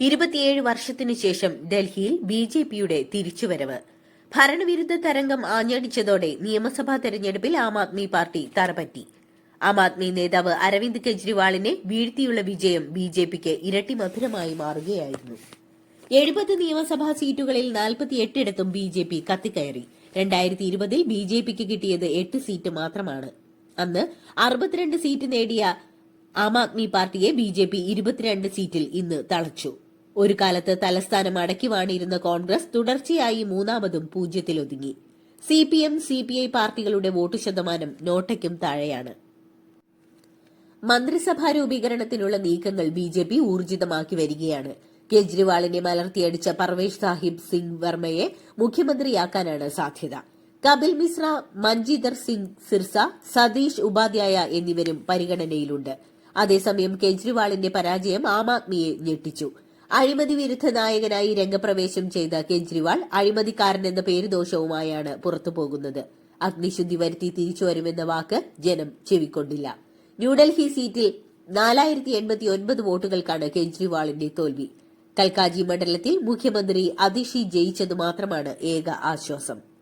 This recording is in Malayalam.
ഇരുപത്തിയേഴ് വർഷത്തിനു ശേഷം ഡൽഹിയിൽ ബി ജെ പിയുടെ തിരിച്ചുവരവ്. ഭരണവിരുദ്ധ തരംഗം ആഞ്ഞടിച്ചതോടെ നിയമസഭാ തെരഞ്ഞെടുപ്പിൽ ആം ആദ്മി പാർട്ടി തറപറ്റി. ആം ആദ്മി നേതാവ് അരവിന്ദ് കെജ്രിവാളിനെ വീഴ്ത്തിയുള്ള വിജയം ബി ജെ പിക്ക് ഇരട്ടി മധുരമായി മാറുകയായിരുന്നു. എഴുപത് നിയമസഭാ സീറ്റുകളിൽ നാൽപ്പത്തിയെട്ടിടത്തും ബി ജെ പി കത്തിക്കയറി. രണ്ടായിരത്തി ഇരുപതിൽ ബി ജെ പിക്ക് കിട്ടിയത് എട്ട് സീറ്റ് മാത്രമാണ്. അന്ന് അറുപത്തിരണ്ട് സീറ്റ് നേടിയ ആം ആദ്മി പാർട്ടിയെ ബി ജെ പി ഇരുപത്തിരണ്ട് സീറ്റിൽ ഇന്ന് തളച്ചു. ഒരു കാലത്ത് തലസ്ഥാനം അടക്കി വാണിരുന്ന കോൺഗ്രസ് തുടർച്ചയായി മൂന്നാമതും പൂജ്യത്തിലൊതുങ്ങി. C P M C P I പാർട്ടികളുടെ വോട്ട് ശതമാനം നോട്ടയ്ക്കും താഴെയാണ്. മന്ത്രിസഭാ രൂപീകരണത്തിനുള്ള നീക്കങ്ങൾ ബി ജെ പി ഊർജിതമാക്കി വരികയാണ്. കേജ്രിവാളിനെ മലർത്തിയടിച്ച പർവേഷ് സാഹിബ് സിംഗ് വർമ്മയെ മുഖ്യമന്ത്രിയാക്കാനാണ് സാധ്യത. കപിൽ മിശ്ര മഞ്ജീദർ സിംഗ് സിർസ സതീഷ് ഉപാധ്യായ എന്നിവരും പരിഗണനയിലുണ്ട്. അതേസമയം കേജ്രിവാളിന്റെ പരാജയം ആം ആദ്മിയെ ഞെട്ടിച്ചു. അഴിമതി വിരുദ്ധ നായകനായി രംഗപ്രവേശം ചെയ്ത കേജ്രിവാൾ അഴിമതിക്കാരനെന്ന പേരുദോഷവുമായാണ് പുറത്തുപോകുന്നത്. അഗ്നിശുദ്ധി വരുത്തി തിരിച്ചു വരുമെന്ന വാക്ക് ജനം ചെവിക്കൊണ്ടില്ല. ന്യൂഡൽഹി സീറ്റിൽ നാലായിരത്തി എൺപത്തി ഒൻപത് വോട്ടുകൾക്കാണ് കേജ്രിവാളിന്റെ തോൽവി. കൽക്കാജി മണ്ഡലത്തിൽ മുഖ്യമന്ത്രി അതിഷി ജയിച്ചത് മാത്രമാണ് ഏക ആശ്വാസം.